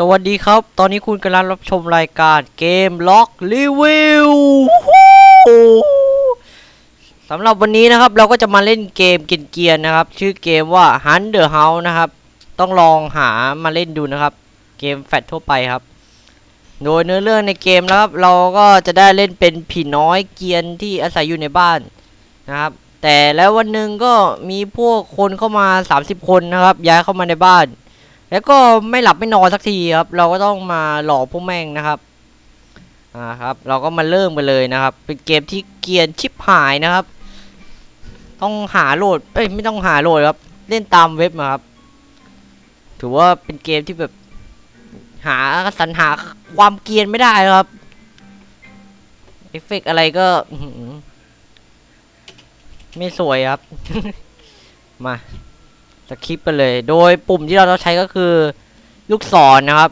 สวัสดีครับ ตอนนี้คุณกำลังรับชมรายการเกมล็อกรีวิวสำหรับวันนี้นะครับเราก็จะมาเล่นเกมเกียนๆนะครับ ชื่อเกมว่า Hunt the House นะครับ ต้องลองหามาเล่นดูนะครับ เกมแฟลชทั่วไปครับ โดยเนื้อเรื่องในเกมนะครับ เราก็จะได้เล่นเป็นผีน้อยเกียนที่อาศัยอยู่ในบ้านนะครับ แต่แล้ววันหนึ่งก็มีพวกคนเข้ามา 30 คนนะครับ ย้ายเข้ามาในบ้าน แล้วก็ไม่หลับไม่นอนสักทีครับ เราก็ต้องมาหลอกพวกแม่งนะครับ อ่าครับ เราก็มาเริ่มกันเลยนะครับ เป็นเกมที่เกียนชิบหายนะครับ ต้องหาโหลด เอ้ยไม่ต้องหาโหลดครับ เล่นตามเว็บมาครับ ถือว่าเป็นเกมที่แบบ หาสรรหาความเกียนไม่ได้ครับ เอฟเฟกต์อะไรก็ไม่สวยครับ มา สคริปต์ไปเลย โดยปุ่มที่เราต้องใช้ก็คือลูกศรนะครับ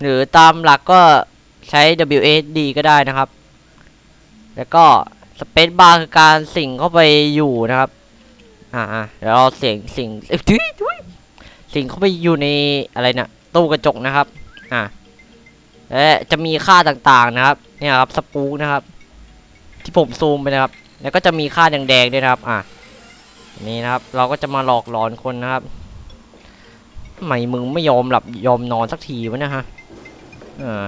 หรือตามหลักก็ใช้ WASD ก็ได้นะครับ แล้วก็สเปซบาร์คือการสิงเข้าไปอยู่นะครับ อ่าเดี๋ยวเราเสียงสิงเอ้ยสิงเข้าไปอยู่ในอะไรนะ่ะตู้กระจกนะครับ อ่าและจะมีค่าต่างๆนะครับ เนี่ยครับสปูกนะครับ ที่ผมซูมไปนะครับ แล้วก็จะมีค่าแดงๆด้วยนะครับ อ่า นี่นะครับ เราก็จะมาหลอกหลอนคนนะครับทำไมมึงไม่ยอมหลับยอมนอนสักทีวะนะฮะอ่า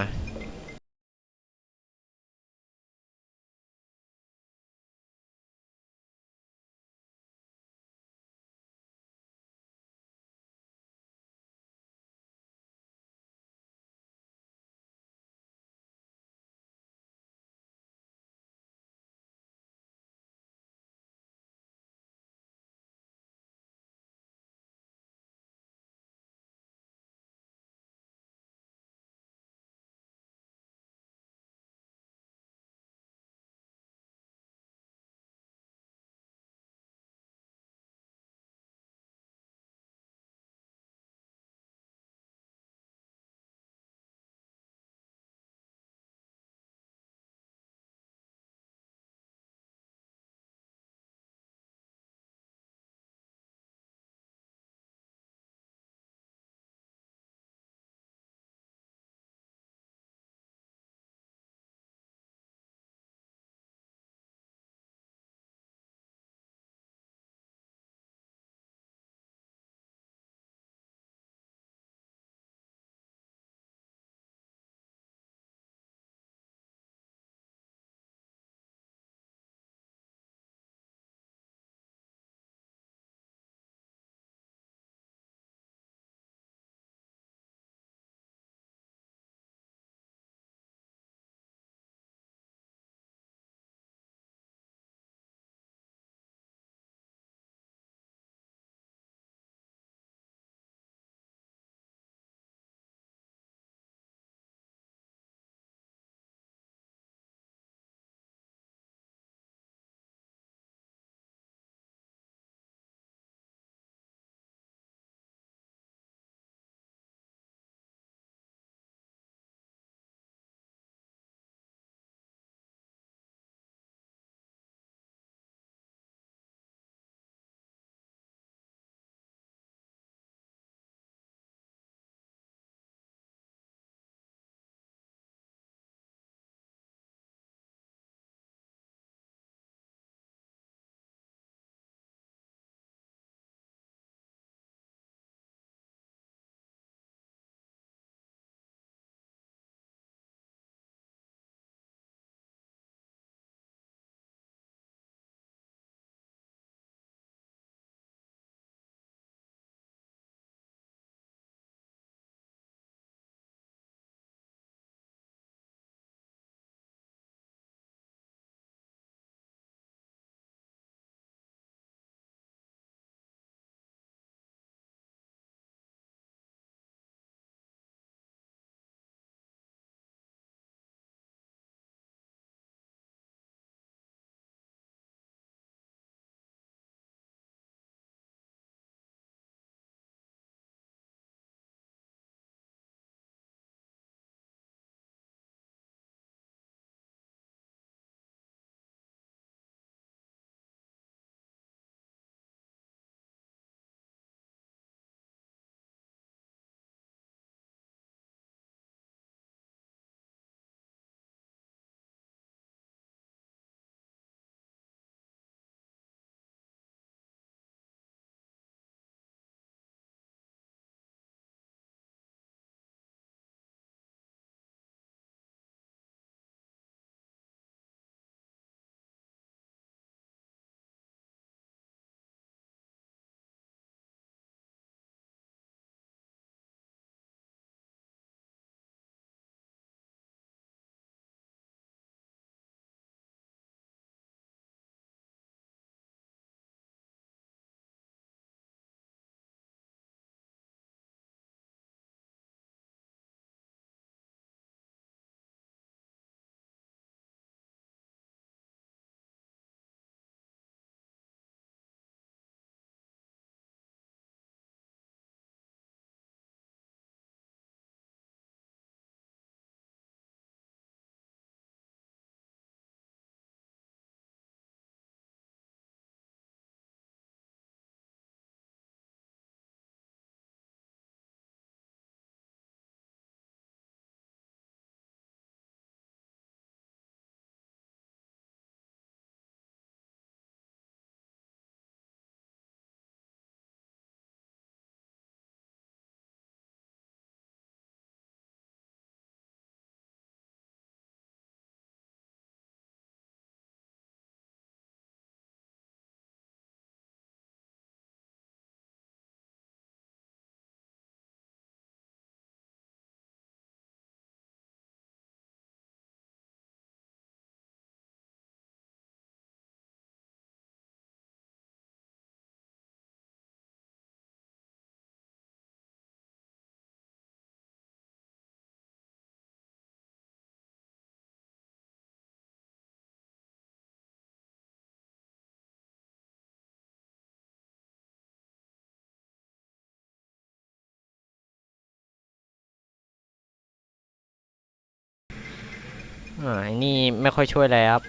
อ่าไอ้นี่ไม่ค่อยช่วยอะไรครับ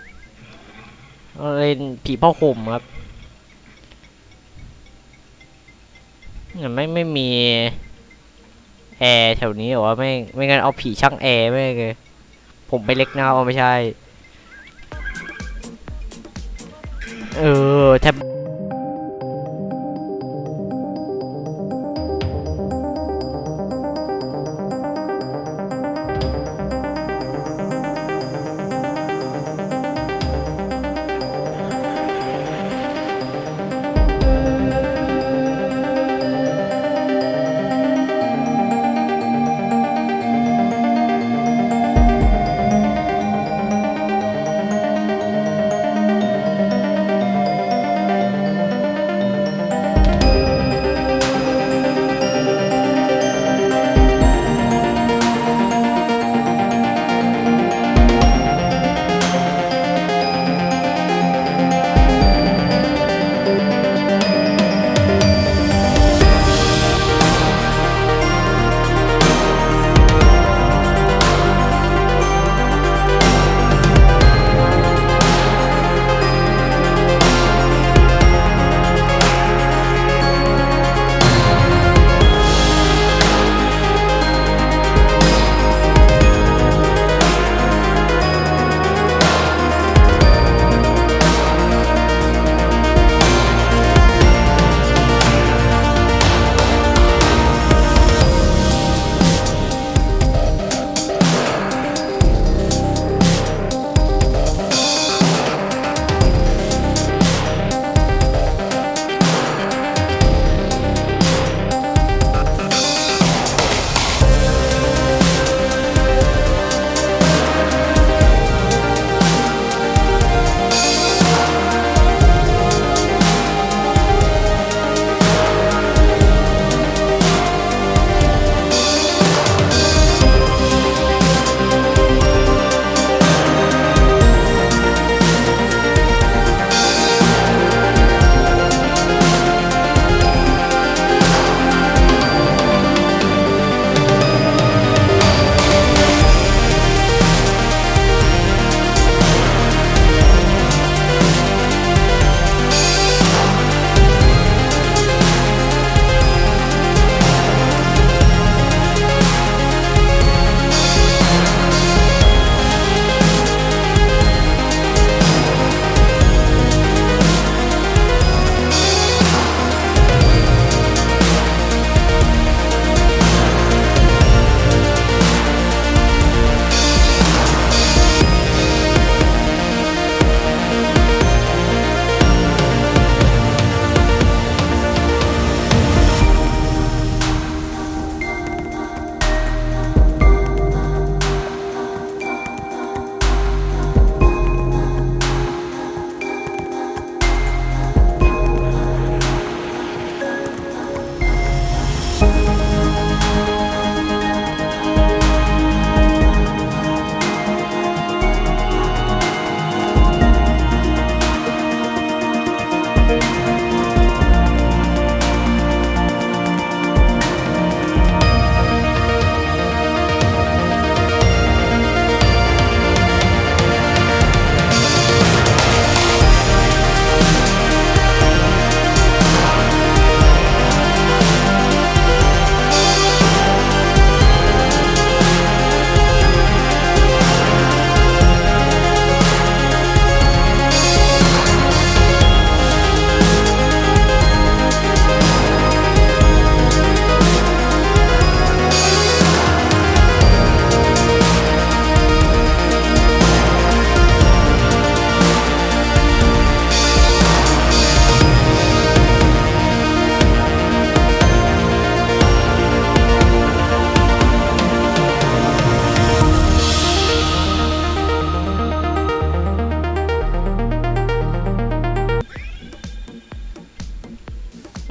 เล่นผีผ้าห่มครับไม่ไม่มีแอร์แถวนี้หรอวะไม่ไม่งั้นเอาผีช่างแอร์ไม่เลยผมไปเล็กนะครับไม่ใช่ เออแทบ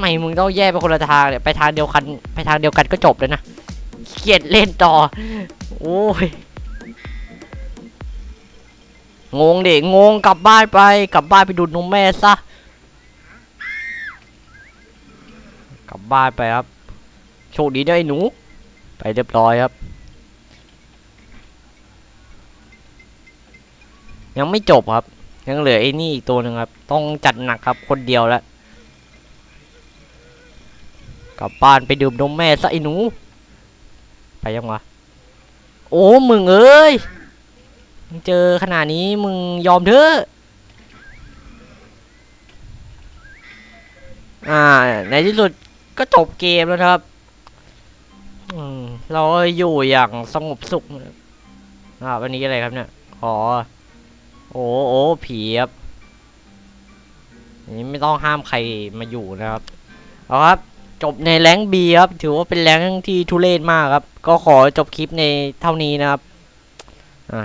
ม่มึงต้องแยกไปคนละทางเนี่ยไปทางเดียวกันไปทางเดียวกันก็จบแล้วนะเกียดเล่นต่อ โอ้ย งงเด็กงงกลับบ้านไป กลับบ้านไปดูดนมแม่ซะ กลับบ้านไปครับ โชคดีนะไอ้หนู ไปเรียบร้อยครับ ยังไม่จบครับ ยังเหลือไอ้นี่อีกตัวหนึ่งครับ ต้องจัดหนักครับคนเดียวแล้ว กลับบ้านไปดื่มนมแม่ซะไอ้หนู ไปยังวะ โอ้มึงเอ้ย มึงเจอขนาดนี้มึงยอมเถอะ อ่า ในที่สุดก็จบเกมแล้วครับอืมเราอยู่อย่างสงบสุขอ่าวันนี้อะไรครับเนี่ยอ๋อโอ้โอ้ผีครับนนี้ไม่ต้องห้ามใครมาอยู่นะครับ เอาครับ จบในแรงบีครับ ถือว่าเป็นแรงที่ทุเรศมากครับ ก็ขอจบคลิปในเท่านี้นะครับ อ่า